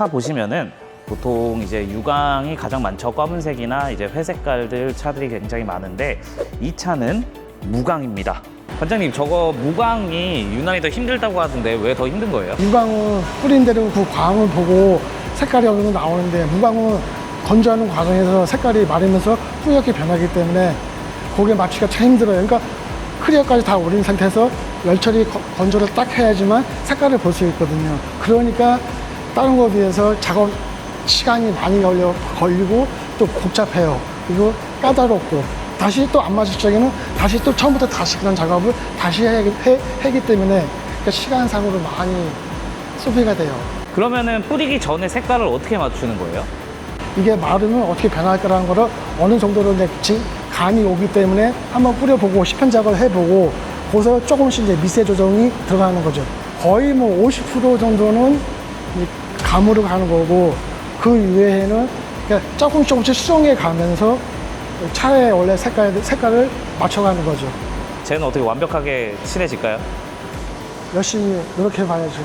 차 보시면은 보통 이제 유광이 가장 많죠. 검은색이나 이제 회색깔들 차들이 굉장히 많은데 이 차는 무광입니다. 관장님 저거 무광이 유난히 더 힘들다고 하던데 왜 더 힘든 거예요? 유광은 뿌린 대로 그 광을 보고 색깔이 어느 정도 나오는데 무광은 건조하는 과정에서 색깔이 마르면서 뿌옇게 변하기 때문에 거기에 맞추기가 참 힘들어요. 그러니까 크리어까지 다 오린 상태에서 열처리 거- 건조를 딱 해야지만 색깔을 볼 수 있거든요. 그러니까 다른 거에 비해서 작업 시간이 많이 걸려, 걸리고 또 복잡해요. 그리고 까다롭고 다시 또 안 맞을 적에는 다시 또 처음부터 다시 그런 작업을 다시 해, 해, 하기 때문에 그러니까 시간상으로 많이 소비가 돼요. 그러면은 뿌리기 전에 색깔을 어떻게 맞추는 거예요? 이게 마르면 어떻게 변할 거라는 거를 어느 정도로 이제 지- 감이 오기 때문에 한번 뿌려보고 시편 작업을 해보고 거기서 조금씩 이제 미세 조정이 들어가는 거죠. 거의 뭐 50% 정도는 이 감으로 가는 거고 그 이외에는 그냥 조금씩 조금씩 수정해 가면서 차의 원래 색깔, 색깔을 맞춰가는 거죠. 쟤는 어떻게 완벽하게 칠해질까요? 열심히 노력해 봐야죠.